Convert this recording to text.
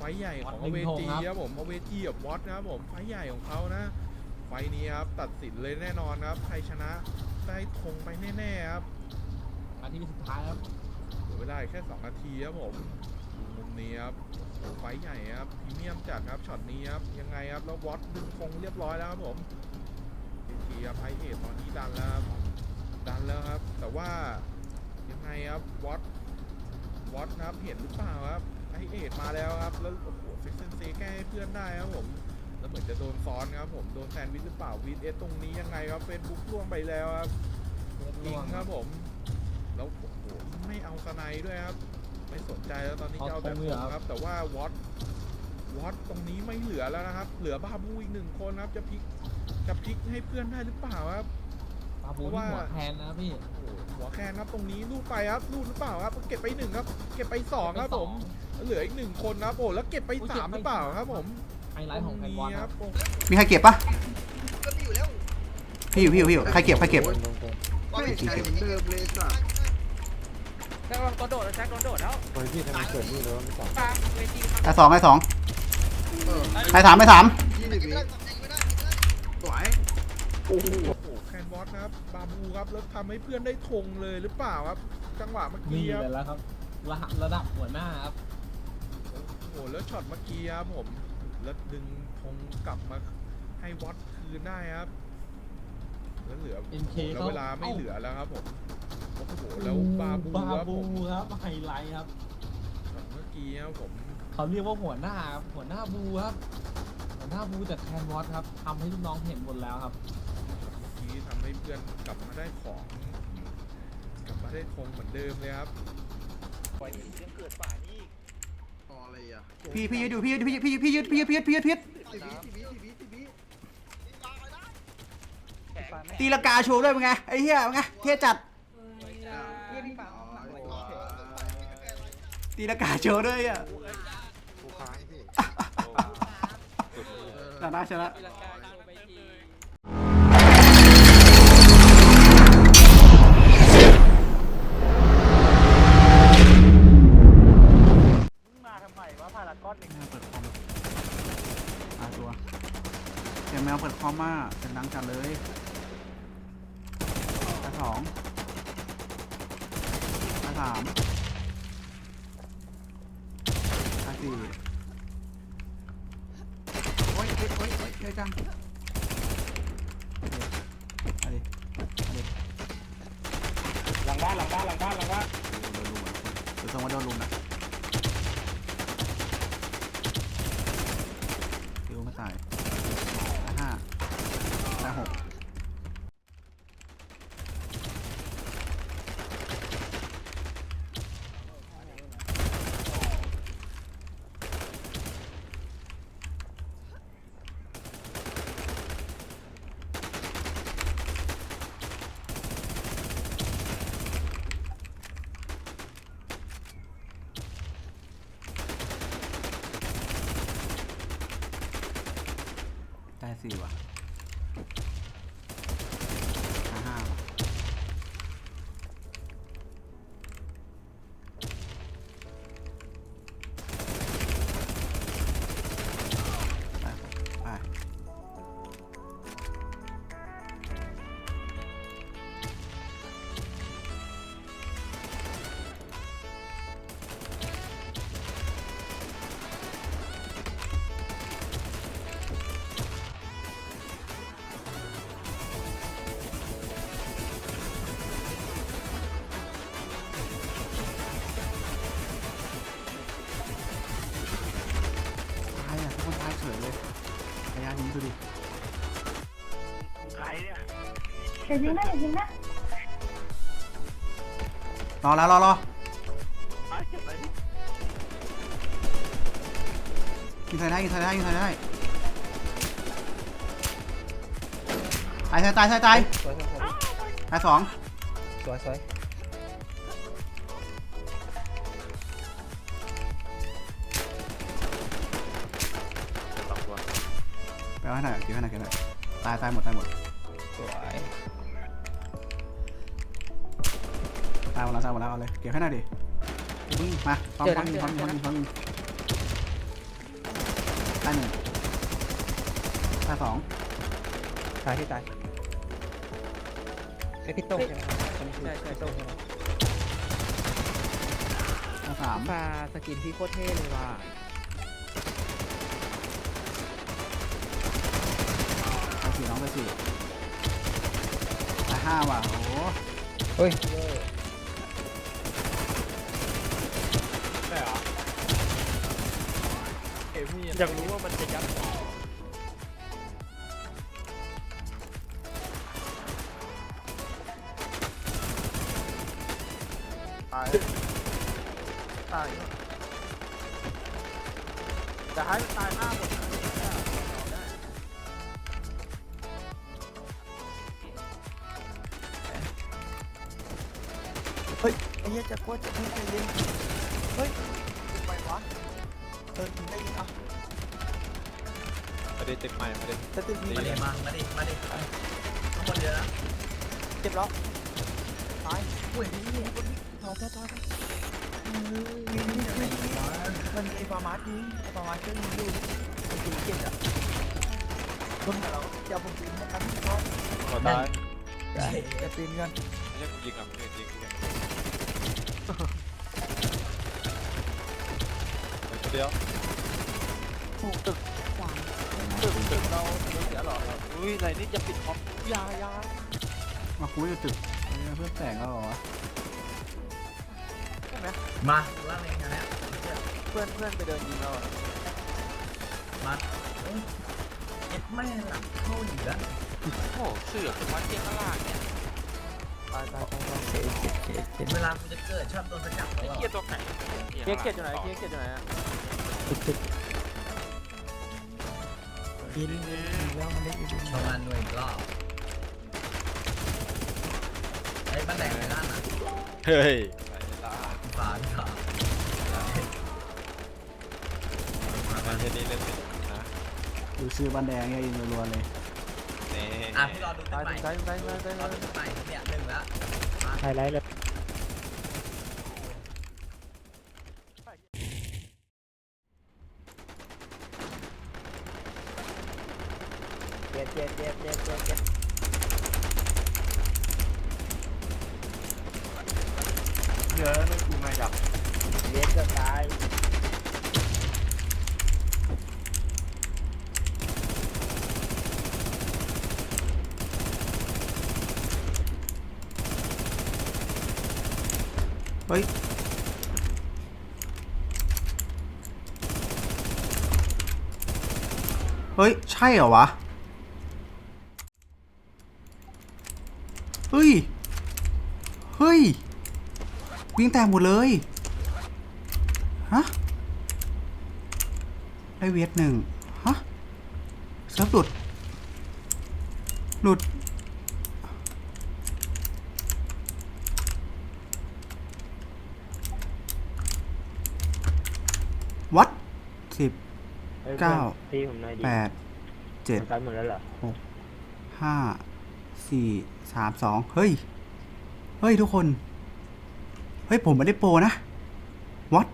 ไฟท์ใหญ่ของวัอดหนึ่เวงธงจีครับครับผมอเวจีกับวอตนะครับผมไฟท์ใหญ่ของเขานะ ไฟท์นี้ครับตัดสินเลยแน่นอนครับใครชนะได้ธงไปแน่ๆครับนาทีสุดท้ายครับเหลือเวลาอีกแค่ 2 นาทีครับผมมุมนี้ครับโอ้โหไฟท์ใหญ่ครับพรีเมียมจัดครับช็อตนี้ครับยังไงครับแล้ววอตดึงธงเรียบร้อยแล้วครับผมทีครับไพเอทตอนนี้ดันแล้วครับดันแล้วครับ แต่ว่ายังไงครับวอตวอตนะครับเห็นหรือเปล่าครับ ไพเอทมาแล้วครับ แล้วโอ้โหเฟกเซนเซแก้ให้เพื่อนได้ครับผม แล้วเหมือนจะโดนซ้อนครับผม โดนแซนวิชหรือเปล่าวีดเอสตรงนี้ยังไงครับเฟซบุ๊กล่วงไปแล้วครับยิงครับผม แล้วโอ้โหไม่เอาสไนด์ด้วยครับ ไม่สนใจแล้วตอนนี้จะเอาแต่ธงครับ แต่ว่าวอตวอตตรงนี้ไม่เหลือแล้วนะครับ เหลือบาบูอีกหนึ่งคนครับ จะพลิกจะพลิกให้เพื่อนได้หรือเปล่าครับ ปาบูเพราะที่ว่าหัวแทนนะพี่โอ้โหหัวแคนครับตรงนี้ลูดไปครับลูดหรือเปล่าครับเก็บไปหนึ่งครับ เก็บไปสองครับผมเหลืออีกหนึ่งคนนะครับโอ้แล้วเก็บไปสามหรือเปล่าครับผมไฮไลท์ของแฟนบอลตรงนี้คครัรับบโอ้มีใครเก็บปะก็มีอยู่แล้วพี่อยู่พี่อยู่พี่อยู่ใครเก็บใครเก็บว่าไม่ใช่เหมือนเดิมเลยสัสแจ็คโดนโดดแล้วแจ็คโดนโดดแล้วโอ้ยพี่ทำไมเกิดนี่เลยว่าไม่สองปาเวทีไอสองไอสองเออไอสามไอสามยี่สิบวิสวยโอ้โห แคนวอตนะครับ บาบูครับ แล้วทำให้เพื่อนได้ธงเลยหรือเปล่าครับ จังหวะเมื่อนี่กี้ครับ เลยแล้วครับระดับระดับหัวหน้าครับ โอ้โหแล้วช็อตเมื่อกี้ครับผม แล้วดึงธงกลับมาให้วอตคืนได้ครับ แล้วเหลือ NK แล้วเขาเวลาไม่เอ้า เหลือแล้วครับผม โอ้โห แล้วบาบูบาครับบูผมครับไฮไลท์ครับ ช็อตเมื่อกี้ครับผม เขาเรียกว่าหัวหน้าครับหัวหน้าบูครับ หัวหน้าบูจากแคนวอตครับทำให้ลูกน้องเห็นหมดแล้วครับช็อตเมื่ อกี้ทำให้เพื่อนกลับมาได้ของกลับมาได้ธงเหมือนเดิมเลยครับปล่อยยังเกิดป่านี่ต่ออะไรอะพี่พี่ยืดอยู่พี่ยืดพี่พี่พี่ยืดพี่ยืดพี่ยืดพี่ยืดพี่ยืดสิบวิสิบวิสิบวิสิบวิตีลากาโชว์ด้วยเป็นไงไอ้เหี้ยเป็นไงเท่จัดตีลากาโชว์ด้วยอะกูค้างพี่ชนะชนะ อนหนึ่งเปิดคอมมาตัวเสียงแมวเปิดคอมมากเสียงดังจัดเลยไอสองไอสามไอสี่โอ้ยโอ้ยโอ้ยโอ้ยเยอะจังเอาดิเอาดิหลังบ้านหลังบ้านหลังบ้านหลังบ้านโดนลุมอะเดี๋ยวส่งมาโดนลุมนะ ดูดิใครเนี่ยอย่ายิงนะอย่ายิงนะรอแล้วรอรอมาเก็บไปดิยิงใส่ได้ยิงใส่ได้ยิงใส่ได้ตายตายตายตายตายสวยสวยสวยตายสองสวยสวย เอาให้หน่อยเก็บให้หน่อยเก็บให้หน่อยตายตายหมดตายหมดสวยตายหมดแล้วตายหมดแล้วเอาเลยเก็บให้หน่อยดิอย่าเพิ่งมาพร้อมพร้อมยิงพร้อมยิงพร้อมยิงพร้อมยิงายหนึ่งตายสองตายที่ตายไอพี่โต้งใช่ไหมครับคนนี้คือพี่โต้งใช่ไหมตายสามฟ้าสกินพี่โคตรเท่เลยว่ะ ตายสี่น้องตายสี่ตาย ห้าว่ะโอ้โหเฮ้ยอยากรู้ว่ามันจะยัดตายตายจะให้ตายหน้าหมดนะ เฮ้ยไอ้เหี้ยจะกลัวจะไม่ใจเย็นเฮ้ยทำไมวะเออถึงได้ยินอะมาดิตึกใหม่มาดิจะติดมีมาดิมามาดิมาดิข้างบนเยอะนะเจ็บแล้วตายอุ้ยนี่นี่คนนี้ถอยถอยถอยนี่นี่นี่มันมีฟาร์มาสยิงฟาร์มาสก็ยิงอยู่มันยิงเจ็บอะคนเราจะผมยิงให้กันเขาหัวตายจะปีนกันไม่ใช่กูยิงอะไม่ใช่ยิง เดียวถูกตึกตึกตึกเราเราเสียหรออุ้ยอะไรนี่จะปิดคอมยายามาคุยอยู่ตึกเฮ้ยเพื่อนแตกแล้วเหรอวะมาล่างเองนะเนี่ยเพื่อนเพื่อนไปเดินยิงเราอะมาเอ็ดไม่หลังเข้าอยู่แล้วโอ้เสือกเป็นวันเกียร์ข้างล่างเนี่ย ตายตายตายตายเห็นเวลากูจะเกิดชอบโดนสกัดตลอดเกียร์ตัวไหนเกียร์เกียร์อยู่ไหนเกียร์เกียร์อยู่ไหนอะกินแล้วมันได้กินประมาณหน่วยรอบไอ้บ้านแดงในร้านอะเฮ้ยฝาพี่ขามาเทนี้เล่นเป็นนะดูชื่อบ้านแดงเนี่ยยิงรัวๆเลย นี่อะพี่รอดูตึตากยใหม่ตายตายตายตายรอดูตึกใหม่เนี่ยหนึ่งแล้วไฮไลท์เลยเจ็ดเจ็ดเจ็ดเจ็ดเจ็ดเจ็ดเยอะไม่กูไม่ดับเจ็ดจะตาย เฮ้ย เฮ้ย ใช่เหรอวะ เฮ้ย เฮ้ย วิ่งแตกหมดเลย ฮะ ได้เวทหนึ่งฮะเซิร์ฟหลุด หลุดวัด สิบเก้าพี่ผมหน่อยดิแปดเจ็ดตายหมดแล้วเหรอห้าสี่สามสองเฮ้ย เฮ้ย ทุกคน เฮ้ย ผมไม่ได้โปรนะวัด